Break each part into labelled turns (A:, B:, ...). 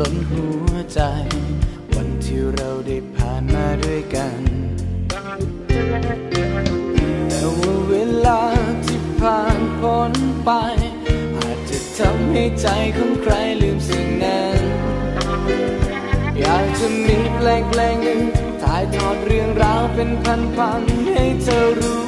A: ล้นหัวใจ วันที่เราได้ผ่านมาด้วยกัน แต่ว่าเวลาที่ผ่านพ้นไป อาจจะทำให้ใจของใครลืมสิ่งนั้น อยากจะมีเพลงเพลงหนึ่งถ่ายทอดเรื่องราวเป็นพันๆให้เธอรู้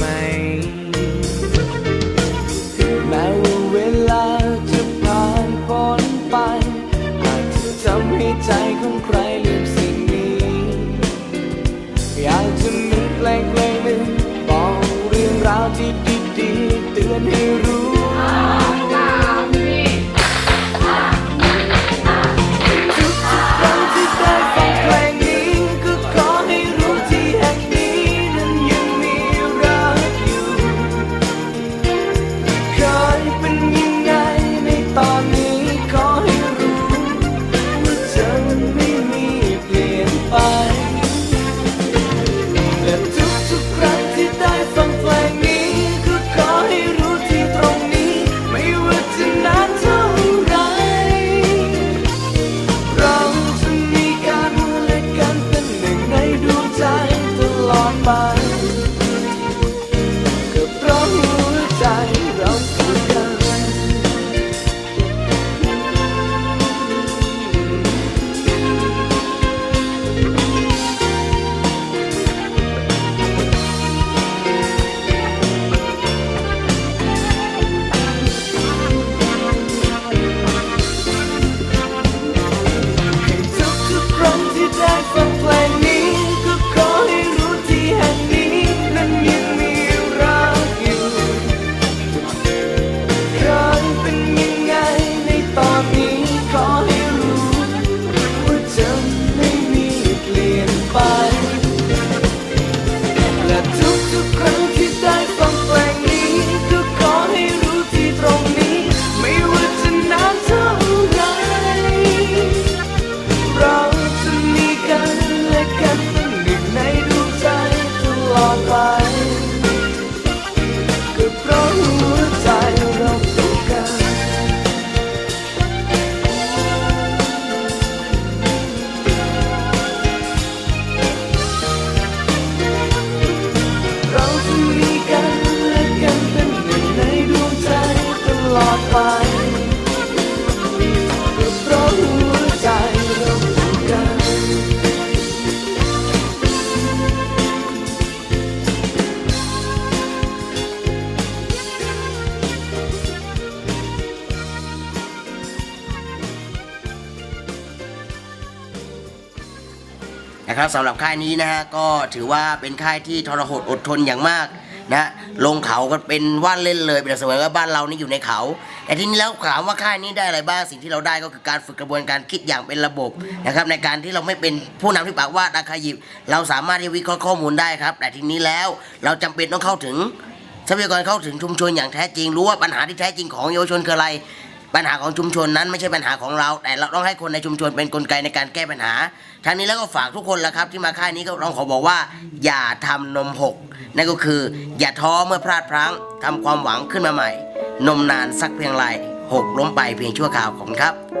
A: ม ๆ นะครั
B: บสำหรับค่ายนี้นะฮะก็ถือว่าเป็นค่ายที่ทรหดอดทนอย่างมากนะลงเขาก็เป็นว่านเล่นเลยเป็นเสมือนว่าบ้านเรานี่อยู่ในเขา แต่ทีนี้แล้วถามว่าค่ายนี้ได้อะไรบ้างสิ่งที่เราได้ก็คือการฝึกกระบวนการคิดอย่างเป็นระบบนะครับในการที่เราไม่เป็นผู้นำที่ปากว่าดอาคายิบ เราสามารถที่วิเคราะห์ข้อมูลได้ครับ แต่ทีนี้แล้วเราจำเป็นต้องเข้าถึงทรัพยากรเข้าถึงชุมชนอย่างแท้จริงรู้ว่าปัญหาที่แท้จริงของเยาวชนคืออะไร ปัญหาของชุมชนนั้นไม่ใช่ปัญหาของเรา แต่เราต้องให้คนในชุมชนเป็นกลไกในการแก้ปัญหาทางนี้แล้วก็ฝากทุกคนละครับ ที่มาค่ายนี้ก็ต้องขอบอกว่า อย่าทำนมหกนั่นก็คือ อย่าท้อเมื่อพลาดพลั้งทำความหวังขึ้นมาใหม่ นมนานสักเพียงไรหกล้มไปเพียงชั่วคราวของครับ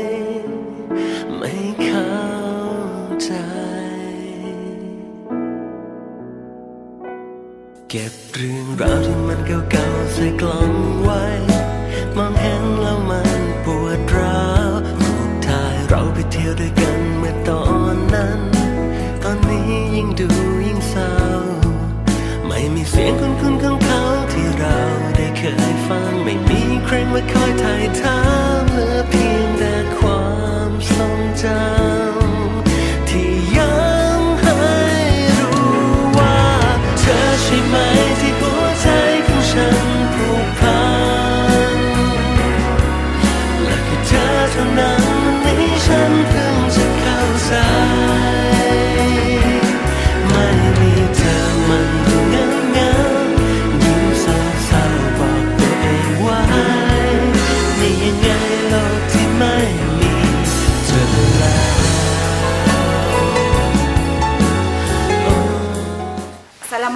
C: เก็บเรื่องราวที่มันเก่าๆใส่กล่องไว้ มองเห็นแล้วมันปวดร้าวรูปถ่ายเราไปเที่ยวด้วยกันเมื่อตอนนั้น ตอนนี้ยิ่งดูยิ่งเศร้า ไม่มีเสียงคุ้นๆของเขาที่เราได้เคยฟัง ไม่มีใครมาคอยถ่ายถามเหลือเพียงแต่ความทรงจำ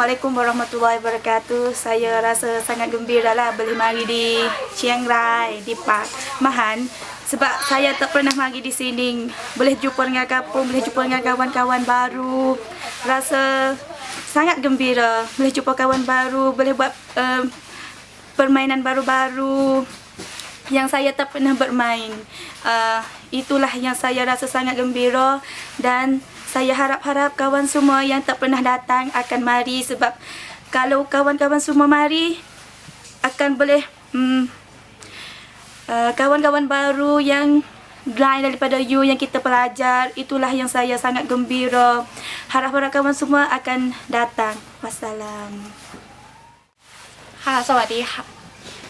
D: Assalamualaikum warahmatullahi wabarakatuh. Saya rasa sangat gembira lah boleh mari di Chiang Rai, di Park Mahan. Sebab saya tak pernah mari di sini. Boleh jumpa dengan kampung, boleh jumpa dengan kawan-kawan baru. Rasa sangat gembira. Boleh jumpa kawan baru, boleh buat uh, permainan baru-baru yang saya tak pernah bermain. Uh, itulah yang saya rasa sangat gembira dan saya harap-harap kawan semua yang tak pernah datang akan mari sebab kalau kawan-kawan semua mari akan boleh hmm, uh, kawan-kawan baru yang lain daripada you yang kita pelajar itulah yang saya sangat gembira harap-harap kawan semua akan datang wassalam
E: ค่ะสวัสดีค่ะ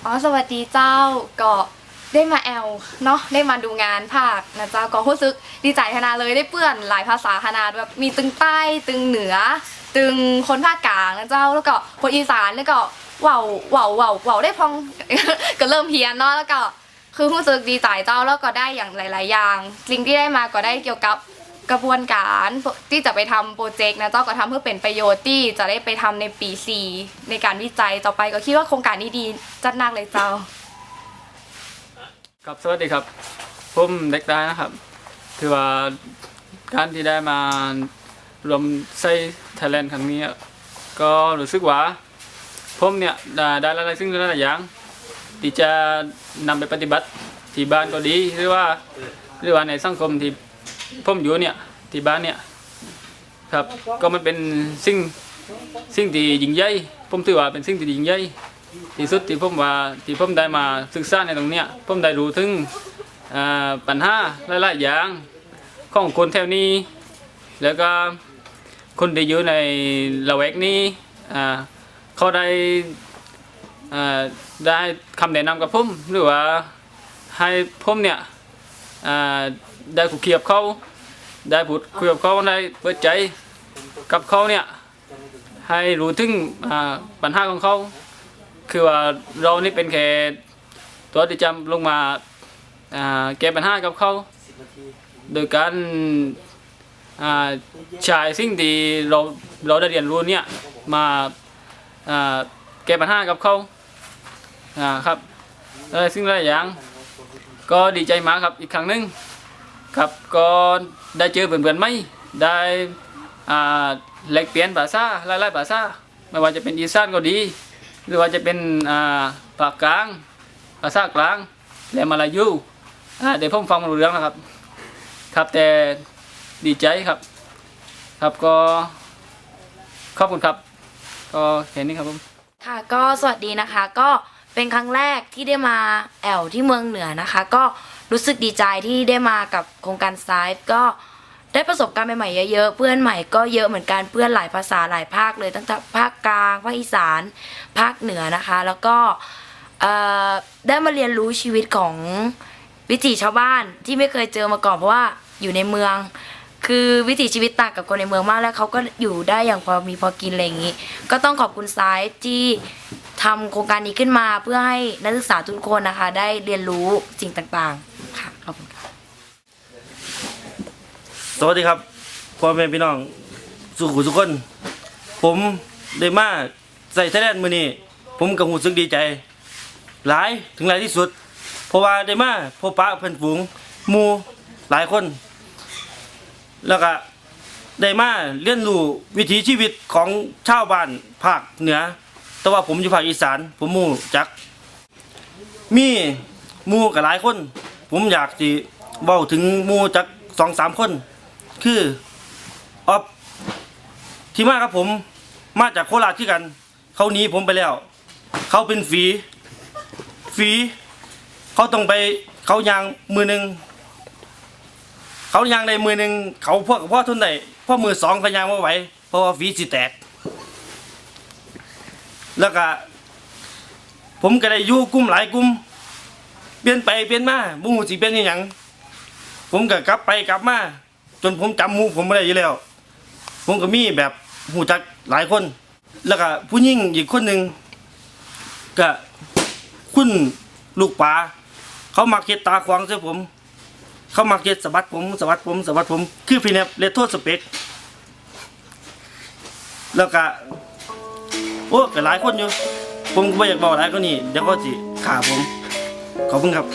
E: อ๋อ สวัสดีเจ้า ก็ ได้มาแอลเนาะได้มาดูงานภาคนะเจ้าก็รู้สึกดีใจขนาดเลยได้เปื่อนหลายภาษาขนาดแบบมีตึงใต้ตึงเหนือ ตึงคนภาคกลางนะเจ้าแล้วก็คนอีสานแล้วก็ว่าวว่าวว่าวว่าวได้พองก็เริ่มเพียนเนาะแล้วก็คือรู้สึกดีใจเจ้าแล้วก็ได้อย่างหลาย ๆ อย่างสิ่งที่ได้มาก็ได้เกี่ยวกับกระบวนการที่จะไปทำโปรเจกต์นะเจ้าก็ทำเพื่อเป็นประโยชน์ที่จะได้ไปทำในปี 4 ในการวิจัยต่อไปก็คิดว่าโครงการนี้ดีจัดหนักเลยเจ้า
F: ครับสวัสดีครับ ผมเด็กได้นะครับ ถือว่าการที่ได้มารวมไส้ไทยแลนด์ครั้งนี้ ก็รู้สึกว่า ผมเนี่ยได้ได้หลายๆสิ่งหลายอย่าง ที่จะนำไปปฏิบัติที่บ้านก็ดีหรือว่าหรือว่าในสังคมที่ผมอยู่เนี่ยที่บ้านเนี่ยครับก็มันเป็นสิ่งสิ่งที่ยิ่งใหญ่ผมถือว่าเป็นสิ่งที่ยิ่งใหญ่ ที่สุดที่ผมว่าที่ผมได้มาศึกษาในตรงเนี้ยผมได้รู้ถึงปัญหาหลายๆอย่างของคนแถวนี้ แล้วก็คนที่อยู่ในละแวกนี้อ่เขาได้ได้คำแนะนำกับผมหรือว่าให้ผมเนี่ยได้คุยกับเขาได้พูดคุยกับเขาได้เปิดใจกับเขาเนี่ยให้รู้ถึงปัญหาของเขา คือว่าเรานี่เป็นแค่ตัวที่จำลงมาแก้ปัญหากับเขาโดยการอ่าใช้สิ่งที่เราเราได้เรียนรู้เนี่ยมาแก้ปัญหากับเขาครับแล้วสิ่งหลายอย่าง ก็ดีใจมากครับอีกครั้งหนึ่งครับก็ได้เจอเพื่อนๆไหมได้อ่าแลกเปลี่ยนภาษาหลายๆภาษาไม่ว่าจะเป็นอีสานก็ดี หรือว่าจะเป็นอ่าภาคกลางภาษากลาง และมาลายูอ่าเดี๋ยวผมฟังม่รู้เรื่องนะครับ ครับแต่ดีใจครับ ครับก็ขอบคุณครับ ก็แค่นี้ครับผม
E: ค่ะก็สวัสดีนะคะก็เป็นครั้งแรกที่ได้มาแอลที่เมืองเหนือนะคะ ก็รู้สึกดีใจที่ได้มากับโครงการไซฟ์ก็ ได้ประสบการณ์ใหม่ๆเยอะๆเพื่อนใหม่ก็เยอะเหมือนกันเพื่อนหลายภาษาหลายภาคเลยตั้งแต่ภาคกลางภาคอีสาน ภาคเหนือนะคะ แล้วก็ได้มาเรียนรู้ชีวิตของวิถีชาวบ้านที่ไม่เคยเจอมาก่อนเพราะว่าอยู่ในเมือง
G: คือวิถีชีวิตต่างกับคนในเมืองมากแล้วเขาก็อยู่ได้อย่างพอมีพอกินอะไรอย่างนี้ ก็ต้องขอบคุณซ้ายที่ทำโครงการนี้ขึ้นมาเพื่อให้นักศึกษาทุกคนนะคะ ได้เรียนรู้สิ่งต่างๆค่ะขอบคุณค่ะ
H: สวัสดีครับพ่อแม่พี่น้องสุขุทุกคน ผมได้มาใส่ไทยแลนด์มือนี้ผมกับหูสึกดีใจ หลายถึงหลายที่สุด เพราะว่าได้มาพบปะเพื่อนฝูงหมูหลายคน แล้วก็ได้มาเรียนรู้วิถีชีวิตของชาวบ้านภาคเหนือ แต่ว่าผมอยู่ภาคอีสาน ผมมู่จัก มีหมู่กับหลายคน ผมอยากสิเว้าถึงหมู่จักสองสามคน คือออฟที่มาครับผม มาจากโคราชที่กัน เขาหนีผมไปแล้ว เขาเป็นฝี ฝี เขาต้องไปเขายางมือหนึ่งเขายางในมือหนึ่งเขาพวกพ่อทุนได้พ่อมือสองเขายางไม่ไหวเพราะว่าฝีสิแตก แล้วก็ผมก็ได้ยู่กลุ่มหลายกลุ่มเปลี่ยนไปเปลี่ยนมาบุ้งสิเป็นอหยังผมก็กลับไปกลับมา จนผมจำหมูผมไม่ได้อยู่แล้ว ผมก็มีแบบหูจักหลายคน แล้วก็ผู้หญิงอีกคนหนึ่งก็คุณลูกปลาเขามาเก็ตตาควางใส่ผม เขามาเก็ตสะบัดผมสะบัดผมสะบัดผม คือพี่เนบเลโทษสเปกแล้วก็โอ้ก็หลายคนอยู่ ผมก็ไม่อยากบอกหลายคนนี้เดี๋ยวก็สิขาผมขอบคุณครับ